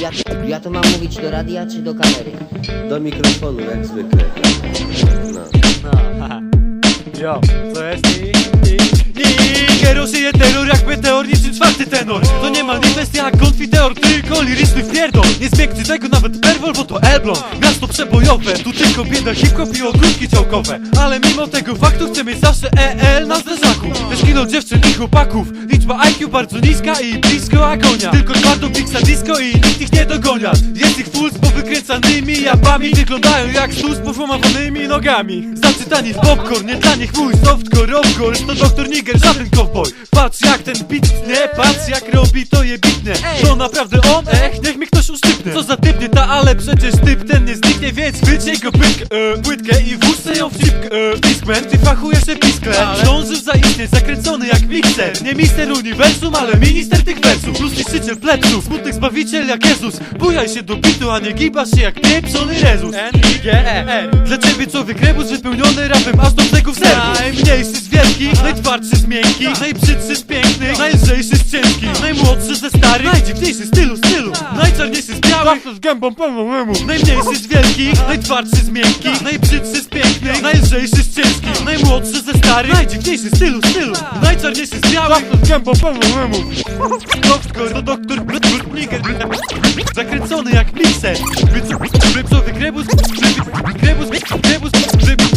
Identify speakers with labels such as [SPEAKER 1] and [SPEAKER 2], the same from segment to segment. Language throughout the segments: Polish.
[SPEAKER 1] Ja, ja to mam mówić do radia czy do kamery?
[SPEAKER 2] Do mikrofonu, jak zwykle. No.
[SPEAKER 3] Jo, co jest? I... i... i Kierosuje terror jak meteor niczym czwarty tenor. To nie manifest jak konfiteor, tylko liryczny wpierdol. Nie zbiegnie tego nawet perwol, bo to Elbląg. Miasto przebojowe, tu tylko bieda hip-hop i ogródki działkowe Ale mimo tego faktu chcę mieć zawsze EL na zderzaku. Też kilo dziewczyn i chłopaków Liczba IQ bardzo niska i blisko agonia. Tylko twardo pizza disco i dogoniat Jest ich z powykręcanymi jabami Wyglądają jak stół z poszłamawanymi nogami. Zaczytani w popcorn, nie dla nich mój softcore of course To doktor Niger, żaden cowboy Patrz jak ten beat tnie, patrz jak robi to jebitne To naprawdę on, ech, niech mi ktoś uszczypnie. Co za typ nie ta, ale przecież typ ten nie zniknie Więc go płytkę, e, płytkę i włóżcie ją w cipkę e, ty fachujesz episklem. Zdążysz zaistnieć, zakręcony jak mikser Nie mister uniwersum, ale minister tych wersów. Plus niszczyciel plepsów, smutnych zbawiciel jak Jezus. Bujaj się do bitu, a nie gibasz się jak pieprzony Rezus N-I-G-E-R Dla ciebie człowiek rebus wypełniony rapem aż do brzegów serca Najmniejszy z wielkich, najtwardszy z miękkich Najbrzydszy z pięknych, najlżejszy z ciężkich Najmłodszy ze starych, najdziwniejszy stylu Najczarniejszy z białych, z gębą pełną łemu Najmniejszy z wielkich, najtwardszy z miękkich Najbrzydszy z pięknych, najlżejszy z ciężkich Najmłodszy ze starych, najdziwniejszy stylu stylu Najczarniejszy z białych, z gębą pełną łemu Doktor, to doktor, Niger Zakręcony jak mikser Wypsowy grebus, grebus, grebus, grebus, serwus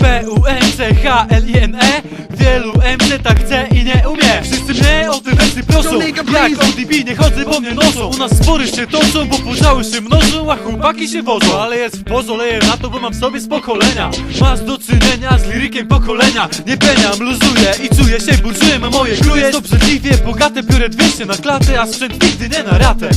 [SPEAKER 3] P-U-N-C-H-L-I-N-E Wielu MC tak chce i nie umie. Wszyscy mnie o te wersy proszą. Jak ODB nie chodzę, bo mnie noszą. U nas spory się toczą, bo pożały się mnożą A chłopaki się wożą. Ale jest w pozoleję na to, bo mam w sobie z pokolenia Masz do czynienia z lirykiem pokolenia Nie peniam, luzuję i czuję się burżuję Mam moje kruje, to brzydliwie bogate. Biorę 200 na klatę, a sprzęt nigdy nie na ratę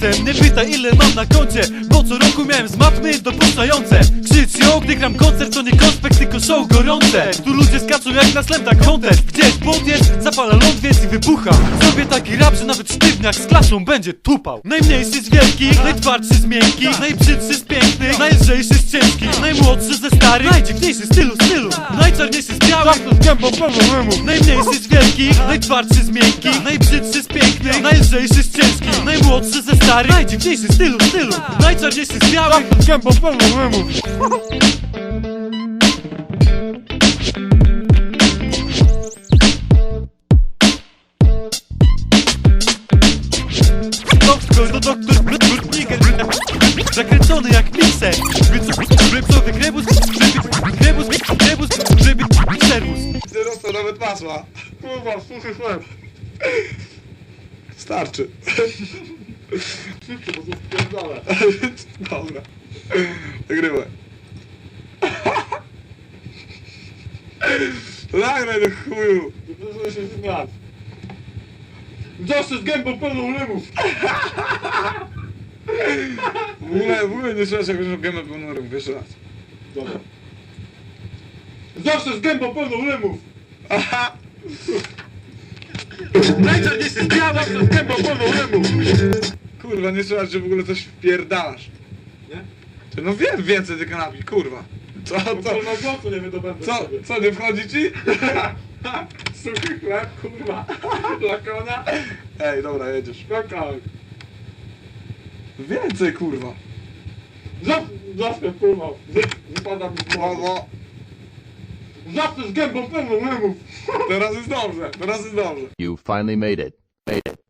[SPEAKER 3] Zatem nie pytaj ile mam na koncie Bo co roku miałem z matmy dopuszczające. Krzycz ją, gdy gram koncert To nie konspekt, tylko show gorące. Tu ludzie skaczą jak na slam, tak contest Gdzieś jest, zapala ląd więc i wybucha. Zrobię taki rap, że nawet sztywniak z klasą będzie tupał. Najmniejszy z wielkich, najtwardszy z miękkich Najbrzydszy z pięknych, najlżejszy z ciężkich Najmłodszy ze starych, najdziwniejszy stylu stylu Najczarniejszy z białych, z gębą pełną Najmniejszy z wielkich, najtwardszy z miękkich Najbrzydszy z pięknych, najlżejszy z ciężkich Najmłodszy ze starych, najdziwniejszy stylu stylu Najczarniejszy z białych, z gębą pełną Doktor, to doktor, Niger Zakręcony jak mikser Wypsowy grebus, grebus, grebus,
[SPEAKER 4] Masła. Kurwa, suchy chleb. Starczy. Szybko, bo to wpierdolę. Dobra. Nagrywaj. Nagraj do chuju. Się zmian. Zawsze z gębą pełną lymów. W ogóle, w ogóle nie słyszę, jak będziesz gębę pełną lymów. Jeszcze raz. Dobra. Zawsze z gębą pełną lymów. Aha. Najczarniejszy białą, z gębą lymów. Kurwa, nie słychać, że w ogóle coś wpierdalasz.
[SPEAKER 5] Nie?
[SPEAKER 4] Ty, No wiem więcej tej kanapki, kurwa. Co, co,
[SPEAKER 5] na głosu nie wydobędę
[SPEAKER 4] co, co, nie wchodzi ci?
[SPEAKER 5] Suchy chleb, kurwa. Dla konia.
[SPEAKER 4] Ej, dobra, jedziesz.
[SPEAKER 5] Kakałek.
[SPEAKER 4] Więcej, kurwa.
[SPEAKER 5] Zawsze, zawsze płynął. Wypada mi z głowy.
[SPEAKER 4] Brawo. Teraz jest dobrze, teraz jest dobrze.
[SPEAKER 6] You finally made it. Made it.